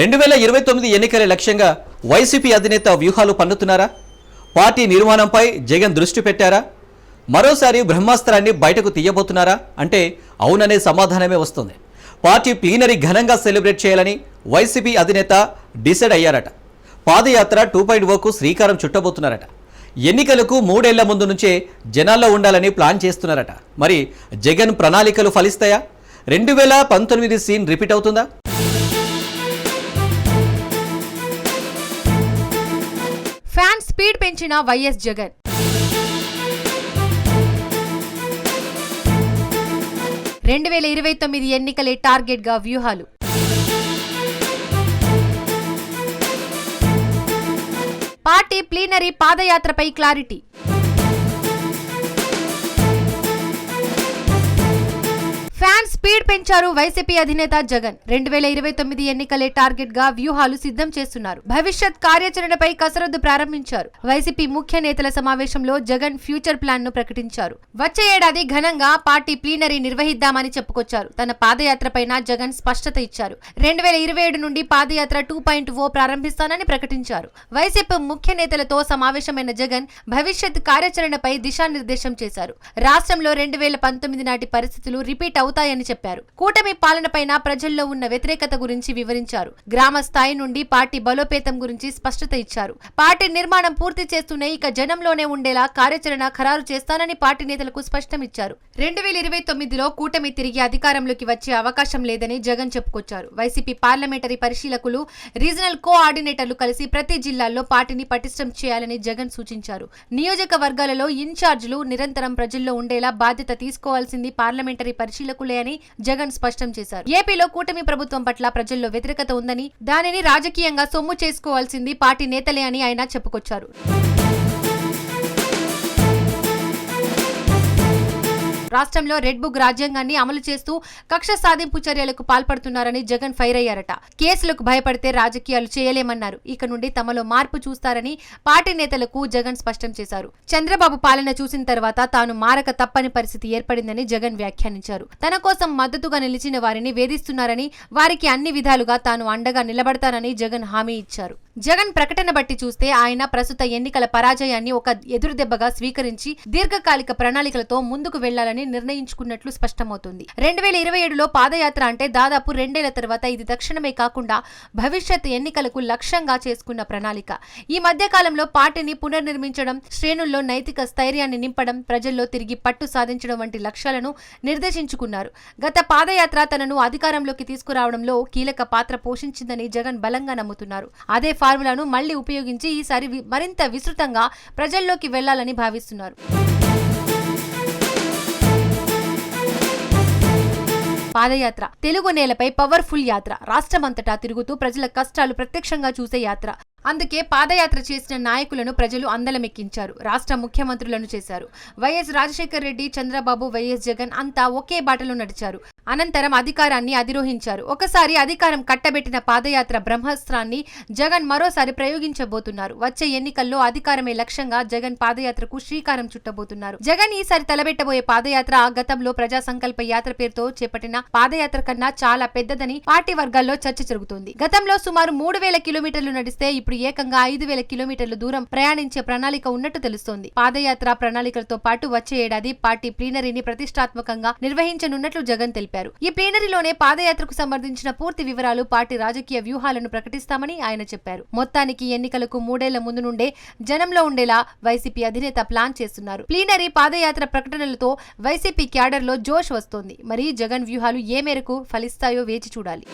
రెండు వేల ఇరవై తొమ్మిది ఎన్నికల లక్ష్యంగా వైసీపీ అధినేత వ్యూహాలు పన్నుతున్నారా? పార్టీ నిర్మాణంపై జగన్ దృష్టి పెట్టారా? మరోసారి బ్రహ్మాస్త్రాన్ని బయటకు తీయబోతున్నారా? అంటే అవుననే సమాధానమే వస్తుంది. పార్టీ ప్లీనరీ ఘనంగా సెలబ్రేట్ చేయాలని వైసీపీ అధినేత డిసైడ్ అయ్యారట. పాదయాత్ర టూ పాయింట్ ఓకు శ్రీకారం చుట్టబోతున్నారట. ఎన్నికలకు మూడేళ్ళ ముందు నుంచే జనాల్లో ఉండాలని ప్లాన్ చేస్తున్నారట. మరి జగన్ ప్రణాళికలు ఫలిస్తాయా? రెండు వేల పంతొమ్మిది సీన్ రిపీట్ అవుతుందా? స్పీడ్ పెంచిన వైఎస్ జగన్. రెండు వేల ఇరవై తొమ్మిది ఎన్నికలే టార్గెట్గా వ్యూహాలు. పార్టీ ప్లీనరీ పాదయాత్రపై క్లారిటీ. ఫ్యాన్ స్పీడ్ పెంచారు వైసీపీ అధినేత జగన్. రెండు వేల ఇరవై తొమ్మిది ఎన్నికలే టార్గెట్గా వ్యూహాలు సిద్ధం చేస్తున్నారు. భవిష్యత్ కార్యాచరణపై కసరత్తు ప్రారంభించారు. వైసీపీ ముఖ్య నేతల సమావేశంలో జగన్ ఫ్యూచర్ ప్లాన్ను ప్రకటించారు. వచ్చే ఏడాది ఘనంగా పార్టీ ప్లీనరీ నిర్వహిద్దామని చెప్పుకొచ్చారు. తన పాదయాత్రపైన జగన్ స్పష్టత ఇచ్చారు. రెండు వేల ఇరవై ఏడు నుండి పాదయాత్ర టూ పాయింట్ ఓ ప్రారంభిస్తానని ప్రకటించారు. వైసీపీ ముఖ్య నేతలతో సమావేశమైన జగన్ భవిష్యత్ కార్యాచరణపై దిశానిర్దేశం చేశారు. రాష్ట్రంలో రెండు వేల పంతొమ్మిది నాటి పరిస్థితులు రిపీట్ అవుతాయని చెప్పారు. కూటమి పాలనపైన ప్రజల్లో ఉన్న వ్యతిరేకత గురించి వివరించారు. గ్రామ స్థాయి నుండి పార్టీ బలోపేతం గురించి స్పష్టత ఇచ్చారు. పార్టీ నిర్మాణం పూర్తి చేస్తూనే ఇక జనంలోనే ఉండేలా కార్యాచరణ ఖరారు చేస్తానని పార్టీ నేతలకు స్పష్టం ఇచ్చారు. రెండు వేల ఇరవై తొమ్మిదిలో కూటమి తిరిగి అధికారంలోకి వచ్చే అవకాశం లేదని జగన్ చెప్పుకొచ్చారు. వైసీపీ పార్లమెంటరీ పరిశీలకులు రీజనల్ కోఆర్డినేటర్లు కలిసి ప్రతి జిల్లాల్లో పార్టీని పటిష్టం చేయాలని జగన్ సూచించారు. నియోజకవర్గాలలో ఇన్ఛార్జీలు నిరంతరం ప్రజల్లో ఉండేలా బాధ్యత తీసుకోవాల్సింది పార్లమెంటరీ పరిశీలకులు అని జగన్ స్పష్టం చేశారు. ఏపీలో కూటమి ప్రభుత్వం పట్ల ప్రజల్లో వ్యతిరేకత ఉందని దానిని రాజకీయంగా సొమ్ము చేసుకోవాల్సింది పార్టీ నేతలే అని ఆయన చెప్పుకొచ్చారు. రాష్ట్రంలో రెడ్ బుక్ రాజ్యాంగాన్ని అమలు చేస్తూ కక్ష సాధింపు చర్యలకు పాల్పడుతున్నారని జగన్ ఫైర్ అయ్యారట. కేసులకు భయపడితే రాజకీయాలు చేయలేమన్నారు. ఇక నుండి తమలో మార్పు చూస్తారని పార్టీ నేతలకు జగన్ స్పష్టం చేశారు. చంద్రబాబు పాలన చూసిన తర్వాత తాను మారక తప్పని పరిస్థితి ఏర్పడిందని జగన్ వ్యాఖ్యానించారు. తన కోసం మద్దతుగా నిలిచిన వారిని వేధిస్తున్నారని వారికి అన్ని విధాలుగా తాను అండగా నిలబడతానని జగన్ హామీ ఇచ్చారు. జగన్ ప్రకటన బట్టి చూస్తే ఆయన ప్రస్తుత ఎన్నికల పరాజయాన్ని ఒక ఎదురుదెబ్బగా స్వీకరించి దీర్ఘకాలిక ప్రణాళికలతో ముందుకు వెళ్ళాలని నిర్ణయించుకున్నట్లు స్పష్టమవుతుంది. రెండు వేల ఇరవై ఏడులో పాదయాత్ర అంటే దాదాపు రెండేళ్ళ తర్వాత ఇది తక్షణమే కాకుండా భవిష్యత్ ఎన్నికలకు లక్ష్యంగా చేసుకున్న ప్రణాళిక. ఈ మధ్య కాలంలో పార్టీని పునర్నిర్మించడం శ్రేణుల్లో నైతిక స్థైర్యాన్ని నింపడం ప్రజల్లో తిరిగి పట్టు సాధించడం వంటి లక్ష్యాలను నిర్దేశించుకున్నారు. గత పాదయాత్ర తనను అధికారంలోకి తీసుకురావడంలో కీలక పాత్ర పోషించిందని జగన్ బలంగా నమ్ముతున్నారు. అదే ఫార్ములాను మళ్ళీ ఉపయోగించి ఈసారి మరింత విస్తృతంగా ప్రజల్లోకి వెళ్ళాలని భావిస్తున్నారు. పాదయాత్ర తెలుగు నేలపై పవర్ఫుల్ యాత్ర రాష్ట్రమంతటా తిరుగుతూ ప్రజల కష్టాలు ప్రత్యక్షంగా చూసే యాత్ర. అందుకే పాదయాత్ర చేసిన నాయకులను ప్రజలు అందలమెక్కించారు రాష్ట్ర ముఖ్యమంత్రులను చేశారు. వైఎస్ రాజశేఖర్ రెడ్డి చంద్రబాబు వైఎస్ జగన్ అంతా ఒకే బాటలో నడిచారు. అనంతరం అధికారాన్ని అధిరోహించారు. ఒకసారి అధికారం కట్టబెట్టిన పాదయాత్ర బ్రహ్మాస్త్రాన్ని జగన్ మరోసారి ప్రయోగించబోతున్నారు. వచ్చే ఎన్నికల్లో అధికారమే లక్ష్యంగా జగన్ పాదయాత్రకు శ్రీకారం చుట్టబోతున్నారు. జగన్ ఈసారి తలబెట్టబోయే పాదయాత్ర గతంలో ప్రజా సంకల్ప యాత్ర పేరుతో చేపట్టిన పాదయాత్ర కన్నా చాలా పెద్దదని పార్టీ వర్గాల్లో చర్చ జరుగుతోంది. గతంలో సుమారు మూడు వేల కిలోమీటర్లు నడిస్తే ఇప్పుడు ఏకంగా ఐదు వేల కిలోమీటర్ల దూరం ప్రయాణించే ప్రణాళిక ఉన్నట్టు తెలుస్తోంది. పాదయాత్ర ప్రణాళికలతో పాటు వచ్చే ఏడాది పార్టీ ప్లీనరీని ప్రతిష్టాత్మకంగా నిర్వహించనున్నట్లు జగన్ తెలిపారు. ఈ ప్లీనరీలోనే పాదయాత్రకు సంబంధించిన పూర్తి వివరాలు పార్టీ రాజకీయ వ్యూహాలను ప్రకటిస్తామని ఆయన చెప్పారు. మొత్తానికి ఎన్నికలకు మూడేళ్ళ ముందు నుండే జనంలో ఉండేలా వైసీపీ అధినేత ప్లాన్ చేస్తున్నారు. ప్లీనరీ పాదయాత్ర ప్రకటనలతో వైసీపీ క్యాడర్లో జోష్ వస్తోంది. మరి జగన్ వ్యూహాలు ఏ మేరకు ఫలిస్తాయో వేచి చూడాలి.